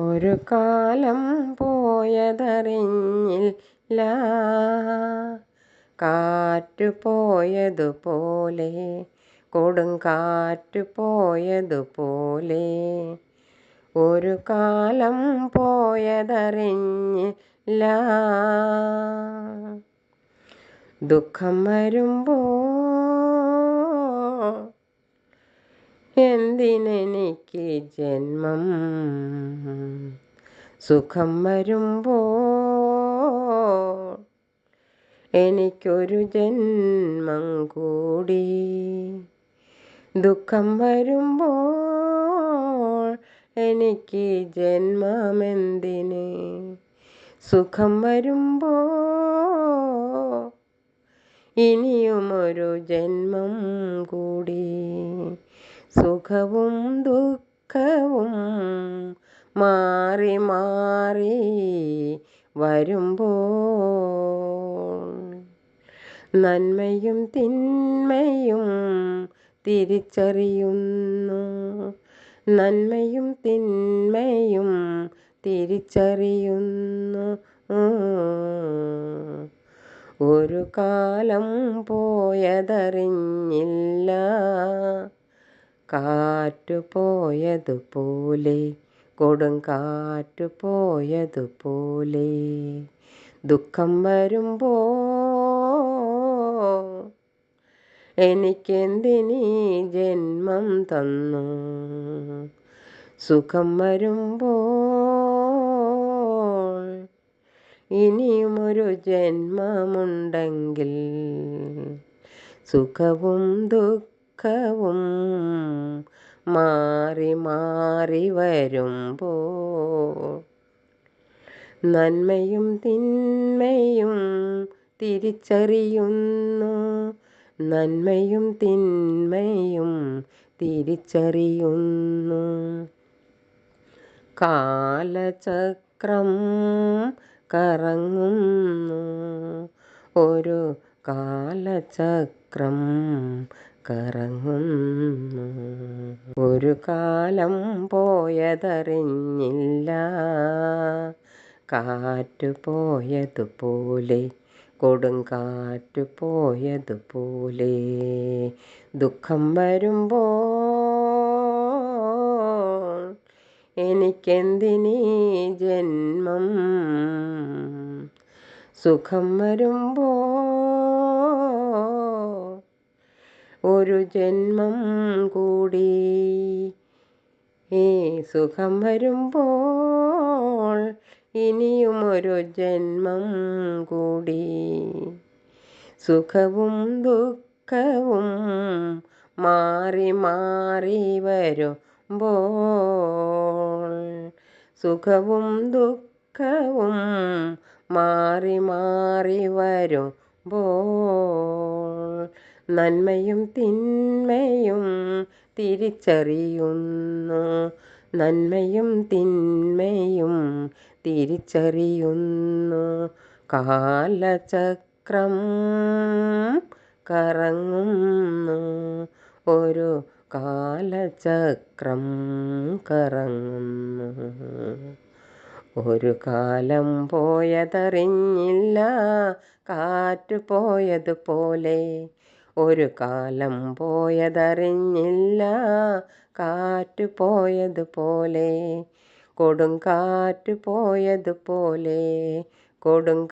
ഒരു കാലം പോയതറിഞ്ഞില്ല. കാറ്റു പോയതുപോലെ കൊടുങ്കാറ്റു പോയതുപോലെ ഒരു കാലം പോയതറിഞ്ഞില്ല. ദുഃഖം വരുമ്പോൾ എന്തിനെനിക്ക് ജന്മം? സുഖം വരുമ്പോൾ എനിക്കൊരു ജന്മം കൂടി. ദുഃഖം വരുമ്പോൾ എനിക്ക് ജന്മമെന്തിന്? സുഖം വരുമ്പോൾ ഇനിയുമൊരു ജന്മം കൂടി. സുഖവും ദുഃഖവും മാറി മാറി വരുമ്പോൾ. നന്മയും തിന്മയും തിരിച്ചറിയുന്നു. നന്മയും തിന്മയും തിരിച്ചറിയുന്നു. ഒരു കാലം പോയതറിഞ്ഞില്ല. കാറ്റു പോയതുപോലെ കൊടുങ്കാറ്റു പോയതുപോലെ ദുഃഖം വരുമ്പോ എനിക്കെന്തിനീ ജന്മം തന്നു? സുഖം വരുമ്പോൾ ഇനിയുമൊരു ജന്മമുണ്ടെങ്കിൽ സുഖവും ദുഃഖവും മാറി മാറി വരുമ്പോൾ നന്മയും തിന്മയും തിരിച്ചറിയുന്നു. നന്മയും തിന്മയും തിരിച്ചറിയുന്നു. കാലചക്രം കറങ്ങുന്നു. ഒരു കാലചക്രം കറങ്ങുന്നു ഒരു കാലം പോയതറിഞ്ഞില്ല. കാറ്റു പോയതുപോലെ കൊടുങ്കാറ്റു പോയതുപോലെ ദുഃഖം വരുമ്പോൾ എനിക്കെന്തിനീ ജന്മം? സുഖം വരുമ്പോൾ ഒരു ജന്മം കൂടി. ഈ സുഖം വരുമ്പോൾ ഇനിയും ഒരു ജന്മം കൂടി. സുഖവും ദുഃഖവും മാറി മാറി വരുമ്പോൾ സുഖവും ദുഃഖവും മാറി മാറി വരുമ്പോൾ നന്മയും തിന്മയും തിരിച്ചറിയുന്നു. നന്മയും തിന്മയും തിരിച്ചറിയുന്നു. കാലചക്രം കറങ്ങുന്നു. ഒരു കാലചക്രം കറങ്ങുന്നു. ഒരു കാലം പോയതറിഞ്ഞില്ല കാറ്റു പോയതുപോലെ ഒരു കാലം പോയതറിഞ്ഞില്ല. കാറ്റ് പോയതുപോലെ കൊടുങ്കാറ്റ് പോയതുപോലെ കൊടുങ്ക